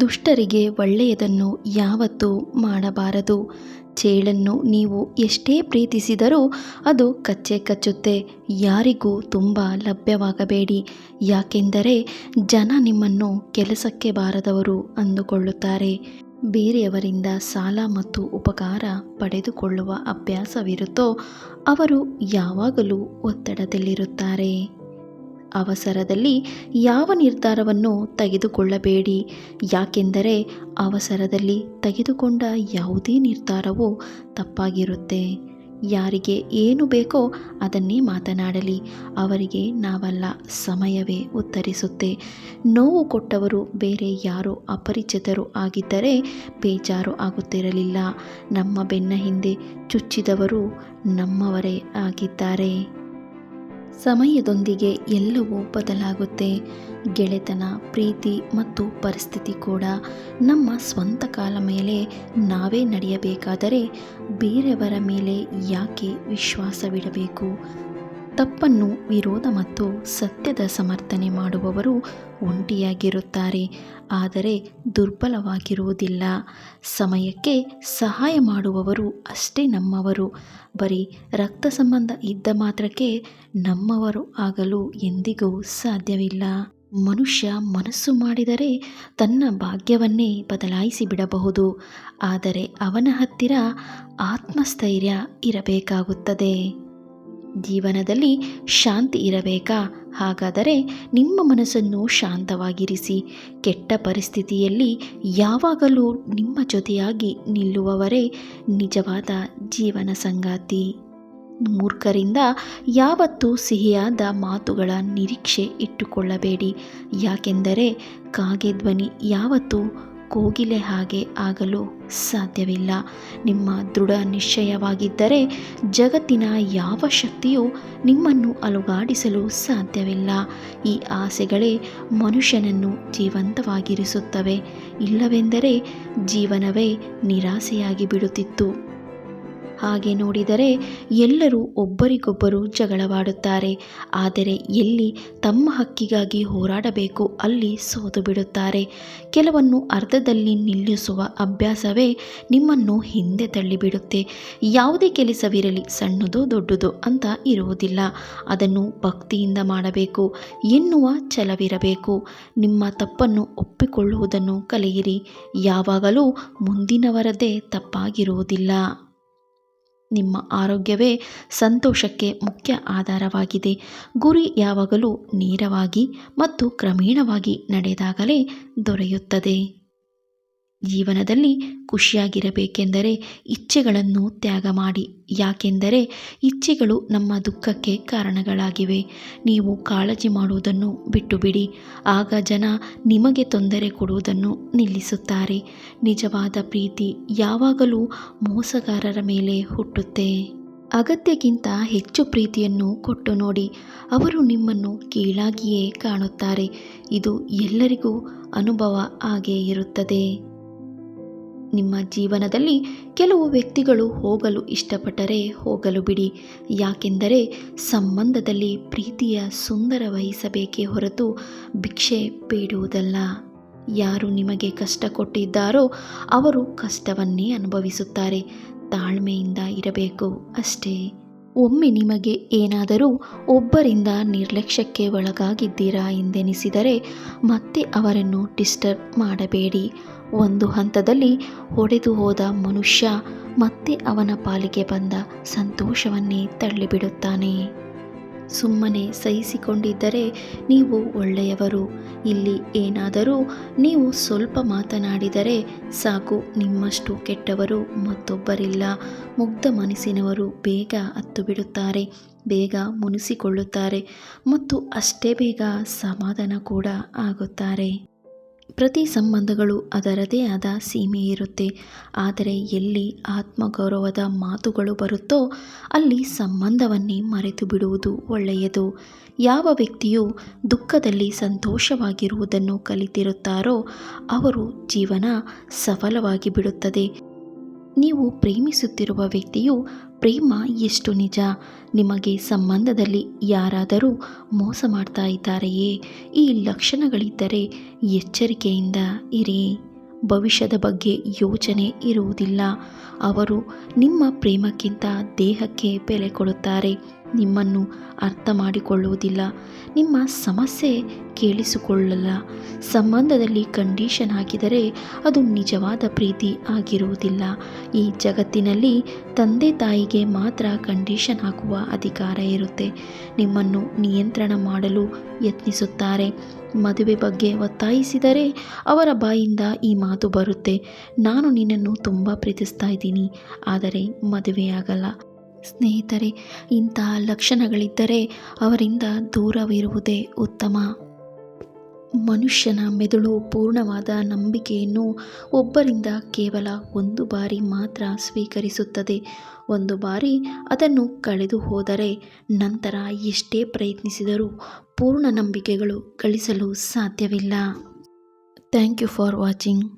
ದುಷ್ಟರಿಗೆ ಒಳ್ಳೆಯದನ್ನು ಯಾವತ್ತೂ ಮಾಡಬಾರದು. ಚೇಳನ್ನು ನೀವು ಎಷ್ಟೇ ಪ್ರೀತಿಸಿದರೂ ಅದು ಕಚ್ಚೆ ಕಚ್ಚುತ್ತೆ. ಯಾರಿಗೂ ತುಂಬ ಲಭ್ಯವಾಗಬೇಡಿ. ಯಾಕೆಂದರೆ ಜನ ನಿಮ್ಮನ್ನು ಕೆಲಸಕ್ಕೆ ಬಾರದವರು ಅಂದುಕೊಳ್ಳುತ್ತಾರೆ. ಬೇರೆಯವರಿಂದ ಸಾಲ ಮತ್ತು ಉಪಕಾರ ಪಡೆದುಕೊಳ್ಳುವ ಅಭ್ಯಾಸವಿರುತ್ತೋ ಅವರು ಯಾವಾಗಲೂ ಒತ್ತಡದಲ್ಲಿರುತ್ತಾರೆ. ಅವಸರದಲ್ಲಿ ಯಾವ ನಿರ್ಧಾರವನ್ನು ತೆಗೆದುಕೊಳ್ಳಬೇಡಿ. ಯಾಕೆಂದರೆ ಅವಸರದಲ್ಲಿ ತೆಗೆದುಕೊಂಡ ಯಾವುದೇ ನಿರ್ಧಾರವೂ ತಪ್ಪಾಗಿರುತ್ತೆ. ಯಾರಿಗೆ ಏನು ಬೇಕೋ ಅದನ್ನೇ ಮಾತನಾಡಲಿ. ಅವರಿಗೆ ನಾವಲ್ಲ, ಸಮಯವೇ ಉತ್ತರಿಸುತ್ತೆ. ನೋವು ಕೊಟ್ಟವರು ಬೇರೆ ಯಾರು ಅಪರಿಚಿತರು ಆಗಿದ್ದರೆ ಬೇಜಾರು ಆಗುತ್ತಿರಲಿಲ್ಲ. ನಮ್ಮ ಬೆನ್ನ ಹಿಂದೆ ಚುಚ್ಚಿದವರು ನಮ್ಮವರೇ ಆಗಿದ್ದಾರೆ. ಸಮಯದೊಂದಿಗೆ ಎಲ್ಲವೂ ಬದಲಾಗುತ್ತೆ. ಗೆಳೆತನ, ಪ್ರೀತಿ ಮತ್ತು ಪರಿಸ್ಥಿತಿ ಕೂಡ ನಮ್ಮ ಸ್ವಂತ ಕಾಲ ಮೇಲೆ ನಾವೇ ನಡೆಯಬೇಕಾದರೆ ಬೇರೆಯವರ ಮೇಲೆ ಯಾಕೆ ವಿಶ್ವಾಸವಿಡಬೇಕು? ತಪ್ಪನ್ನು ವಿರೋಧ ಮತ್ತು ಸತ್ಯದ ಸಮರ್ಥನೆ ಮಾಡುವವರು ಒಂಟಿಯಾಗಿರುತ್ತಾರೆ, ಆದರೆ ದುರ್ಬಲವಾಗಿರುವುದಿಲ್ಲ. ಸಮಯಕ್ಕೆ ಸಹಾಯ ಮಾಡುವವರು ಅಷ್ಟೇ ನಮ್ಮವರು. ಬರೀ ರಕ್ತ ಸಂಬಂಧ ಇದ್ದ ಮಾತ್ರಕ್ಕೆ ನಮ್ಮವರು ಆಗಲು ಎಂದಿಗೂ ಸಾಧ್ಯವಿಲ್ಲ. ಮನುಷ್ಯ ಮನಸ್ಸು ಮಾಡಿದರೆ ತನ್ನ ಭಾಗ್ಯವನ್ನೇ ಬದಲಾಯಿಸಿ ಬಿಡಬಹುದು ಆದರೆ ಅವನ ಹತ್ತಿರ ಆತ್ಮಸ್ಥೈರ್ಯ ಇರಬೇಕಾಗುತ್ತದೆ. ಜೀವನದಲ್ಲಿ ಶಾಂತಿ ಇರಬೇಕಾ? ಹಾಗಾದರೆ ನಿಮ್ಮ ಮನಸ್ಸನ್ನು ಶಾಂತವಾಗಿರಿಸಿ. ಕೆಟ್ಟ ಪರಿಸ್ಥಿತಿಯಲ್ಲಿ ಯಾವಾಗಲೂ ನಿಮ್ಮ ಜೊತೆಯಾಗಿ ನಿಲ್ಲುವವರೇ ನಿಜವಾದ ಜೀವನ ಸಂಗಾತಿ. ಮೂರ್ಖರಿಂದ ಯಾವತ್ತೂ ಸಿಹಿಯಾದ ಮಾತುಗಳ ನಿರೀಕ್ಷೆ ಇಟ್ಟುಕೊಳ್ಳಬೇಡಿ. ಯಾಕೆಂದರೆ ಕಾಗೆ ಧ್ವನಿ ಯಾವತ್ತೂ ಕೋಗಿಲೆ ಹಾಗೆ ಆಗಲು ಸಾಧ್ಯವಿಲ್ಲ. ನಿಮ್ಮ ದೃಢ ನಿಶ್ಚಯವಾಗಿದ್ದರೆ ಜಗತ್ತಿನ ಯಾವ ಶಕ್ತಿಯೂ ನಿಮ್ಮನ್ನು ಅಲುಗಾಡಿಸಲು ಸಾಧ್ಯವಿಲ್ಲ. ಈ ಆಸೆಗಳೇ ಮನುಷ್ಯನನ್ನು ಜೀವಂತವಾಗಿರಿಸುತ್ತವೆ. ಇಲ್ಲವೆಂದರೆ ಜೀವನವೇ ನಿರಾಸೆಯಾಗಿ ಬಿಡುತ್ತಿತ್ತು. ಹಾಗೆ ನೋಡಿದರೆ ಎಲ್ಲರೂ ಒಬ್ಬರಿಗೊಬ್ಬರು ಜಗಳವಾಡುತ್ತಾರೆ. ಆದರೆ ಎಲ್ಲಿ ತಮ್ಮ ಹಕ್ಕಿಗಾಗಿ ಹೋರಾಡಬೇಕು ಅಲ್ಲಿ ಸೋತು ಬಿಡುತ್ತಾರೆ. ಕೆಲವನ್ನು ಅರ್ಧದಲ್ಲಿ ನಿಲ್ಲಿಸುವ ಅಭ್ಯಾಸವೇ ನಿಮ್ಮನ್ನು ಹಿಂದೆ ತಳ್ಳಿಬಿಡುತ್ತೆ. ಯಾವುದೇ ಕೆಲಸವಿರಲಿ ಸಣ್ಣದು ದೊಡ್ಡದು ಅಂತ ಇರುವುದಿಲ್ಲ. ಅದನ್ನು ಭಕ್ತಿಯಿಂದ ಮಾಡಬೇಕು, ಎನ್ನುವ ಛಲವಿರಬೇಕು. ನಿಮ್ಮ ತಪ್ಪನ್ನು ಒಪ್ಪಿಕೊಳ್ಳುವುದನ್ನು ಕಲಿಯಿರಿ. ಯಾವಾಗಲೂ ಮುಂದಿನವರದೇ ತಪ್ಪಾಗಿರುವುದಿಲ್ಲ. ನಿಮ್ಮ ಆರೋಗ್ಯವೇ ಸಂತೋಷಕ್ಕೆ ಮುಖ್ಯ ಆಧಾರವಾಗಿದೆ. ಗುರಿ ಯಾವಾಗಲೂ ನೇರವಾಗಿ ಮತ್ತು ಕ್ರಮೇಣವಾಗಿ ನಡೆದಾಗಲೇ ದೊರೆಯುತ್ತದೆ. ಜೀವನದಲ್ಲಿ ಖುಷಿಯಾಗಿರಬೇಕೆಂದರೆ ಇಚ್ಛೆಗಳನ್ನು ತ್ಯಾಗ ಮಾಡಿ. ಯಾಕೆಂದರೆ ಇಚ್ಛೆಗಳು ನಮ್ಮ ದುಃಖಕ್ಕೆ ಕಾರಣಗಳಾಗಿವೆ. ನೀವು ಕಾಳಜಿ ಮಾಡುವುದನ್ನು ಬಿಟ್ಟು ಬಿಡಿ ಆಗ ಜನ ನಿಮಗೆ ತೊಂದರೆ ಕೊಡುವುದನ್ನು ನಿಲ್ಲಿಸುತ್ತಾರೆ. ನಿಜವಾದ ಪ್ರೀತಿ ಯಾವಾಗಲೂ ಮೋಸಗಾರರ ಮೇಲೆ ಹುಟ್ಟುತ್ತೆ. ಅಗತ್ಯಕ್ಕಿಂತ ಹೆಚ್ಚು ಪ್ರೀತಿಯನ್ನು ಕೊಟ್ಟು ನೋಡಿ. ಅವರು ನಿಮ್ಮನ್ನು ಕೀಳಾಗಿಯೇ ಕಾಣುತ್ತಾರೆ. ಇದು ಎಲ್ಲರಿಗೂ ಅನುಭವ ಆಗೇ ಇರುತ್ತದೆ. ನಿಮ್ಮ ಜೀವನದಲ್ಲಿ ಕೆಲವು ವ್ಯಕ್ತಿಗಳು ಹೋಗಲು ಇಷ್ಟಪಟ್ಟರೆ ಹೋಗಲು ಬಿಡಿ. ಯಾಕೆಂದರೆ ಸಂಬಂಧದಲ್ಲಿ ಪ್ರೀತಿಯ ಸುಂದರ ವಹಿಸಬೇಕೇ ಹೊರತು ಭಿಕ್ಷೆ ಬೇಡುವುದಲ್ಲ. ಯಾರು ನಿಮಗೆ ಕಷ್ಟ ಕೊಟ್ಟಿದ್ದಾರೋ ಅವರು ಕಷ್ಟವನ್ನೇ ಅನುಭವಿಸುತ್ತಾರೆ. ತಾಳ್ಮೆಯಿಂದ ಇರಬೇಕು ಅಷ್ಟೇ. ಒಮ್ಮೆ ನಿಮಗೆ ಏನಾದರೂ ಒಬ್ಬರಿಂದ ನಿರ್ಲಕ್ಷ್ಯಕ್ಕೆ ಒಳಗಾಗಿದ್ದೀರಾ ಎಂದೆನಿಸಿದರೆ ಮತ್ತೆ ಅವರನ್ನು ಡಿಸ್ಟರ್ಬ್ ಮಾಡಬೇಡಿ. ಒಂದು ಹಂತದಲ್ಲಿ ಒಡೆದು ಹೋದ ಮನುಷ್ಯ ಮತ್ತೆ ಅವನ ಪಾಲಿಗೆ ಬಂದ ಸಂತೋಷವನ್ನೇ ತಳ್ಳಿಬಿಡುತ್ತಾನೆ. ಸುಮ್ಮನೆ ಸಹಿಸಿಕೊಂಡಿದ್ದರೆ ನೀವು ಒಳ್ಳೆಯವರು. ಇಲ್ಲಿ ಏನಾದರೂ ನೀವು ಸ್ವಲ್ಪ ಮಾತನಾಡಿದರೆ ಸಾಕು, ನಿಮ್ಮಷ್ಟು ಕೆಟ್ಟವರು ಮತ್ತೊಬ್ಬರಿಲ್ಲ. ಮುಗ್ಧ ಮನಸ್ಸಿನವರು ಬೇಗ ಹತ್ತು ಬಿಡುತ್ತಾರೆ ಬೇಗ ಮುನಿಸಿಕೊಳ್ಳುತ್ತಾರೆ ಮತ್ತು ಅಷ್ಟೇ ಬೇಗ ಸಮಾಧಾನ ಕೂಡ ಆಗುತ್ತಾರೆ. ಪ್ರತಿ ಸಂಬಂಧಗಳು ಅದರದೇ ಆದ ಸೀಮೆ ಇರುತ್ತೆ. ಆದರೆ ಎಲ್ಲಿ ಆತ್ಮಗೌರವದ ಮಾತುಗಳು ಬರುತ್ತೋ ಅಲ್ಲಿ ಸಂಬಂಧವನ್ನೇ ಮರೆತು ಬಿಡುವುದು ಒಳ್ಳೆಯದು. ಯಾವ ವ್ಯಕ್ತಿಯು ದುಃಖದಲ್ಲಿ ಸಂತೋಷವಾಗಿರುವುದನ್ನು ಕಲಿತಿರುತ್ತಾರೋ ಅವರು ಜೀವನ ಸಫಲವಾಗಿ ಬಿಡುತ್ತದೆ. ನೀವು ಪ್ರೇಮಿಸುತ್ತಿರುವ ವ್ಯಕ್ತಿಯು ಪ್ರೇಮ ಎಷ್ಟು ನಿಜ? ನಿಮಗೆ ಸಂಬಂಧದಲ್ಲಿ ಯಾರಾದರೂ ಮೋಸ ಮಾಡ್ತಾ ಇದ್ದಾರೆಯೇ? ಈ ಲಕ್ಷಣಗಳಿದ್ದರೆ ಎಚ್ಚರಿಕೆಯಿಂದ ಇರಿ. ಭವಿಷ್ಯದ ಬಗ್ಗೆ ಯೋಚನೆ ಇರುವುದಿಲ್ಲ. ಅವರು ನಿಮ್ಮ ಪ್ರೇಮಕ್ಕಿಂತ ದೇಹಕ್ಕೆ ಬೆಲೆ ಕೊಡುತ್ತಾರೆ. ನಿಮ್ಮನ್ನು ಅರ್ಥ ಮಾಡಿಕೊಳ್ಳುವುದಿಲ್ಲ ನಿಮ್ಮ ಸಮಸ್ಯೆ ಕೇಳಿಸಿಕೊಳ್ಳಲ್ಲ. ಸಂಬಂಧದಲ್ಲಿ ಕಂಡೀಷನ್ ಹಾಕಿದರೆ ಅದು ನಿಜವಾದ ಪ್ರೀತಿ ಆಗಿರುವುದಿಲ್ಲ. ಈ ಜಗತ್ತಿನಲ್ಲಿ ತಂದೆ ತಾಯಿಗೆ ಮಾತ್ರ ಕಂಡೀಷನ್ ಹಾಕುವ ಅಧಿಕಾರ ಇರುತ್ತೆ. ನಿಮ್ಮನ್ನು ನಿಯಂತ್ರಣ ಮಾಡಲು ಯತ್ನಿಸುತ್ತಾರೆ. ಮದುವೆ ಬಗ್ಗೆ ಒತ್ತಾಯಿಸಿದರೆ ಅವರ ಬಾಯಿಂದ ಈ ಮಾತು ಬರುತ್ತೆ. ನಾನು ನಿನ್ನನ್ನು ತುಂಬ ಪ್ರೀತಿಸ್ತಾ ಇದ್ದೀನಿ. ಆದರೆ ಮದುವೆಯಾಗಲ್ಲ. ಸ್ನೇಹಿತರೆ ಇಂತಹ ಲಕ್ಷಣಗಳಿದ್ದರೆ ಅವರಿಂದ ದೂರವಿರುವುದೇ ಉತ್ತಮ. ಮನುಷ್ಯನ ಮೆದುಳು ಪೂರ್ಣವಾದ ನಂಬಿಕೆಯನ್ನು ಒಬ್ಬರಿಂದ ಕೇವಲ ಒಂದು ಬಾರಿ ಮಾತ್ರ ಸ್ವೀಕರಿಸುತ್ತದೆ. ಒಂದು ಬಾರಿ ಅದನ್ನು ಕಳೆದು ಹೋದರೆ ನಂತರ ಎಷ್ಟೇ ಪ್ರಯತ್ನಿಸಿದರೂ ಪೂರ್ಣ ನಂಬಿಕೆಗಳು ಗಳಿಸಲು ಸಾಧ್ಯವಿಲ್ಲ. Thank you for watching.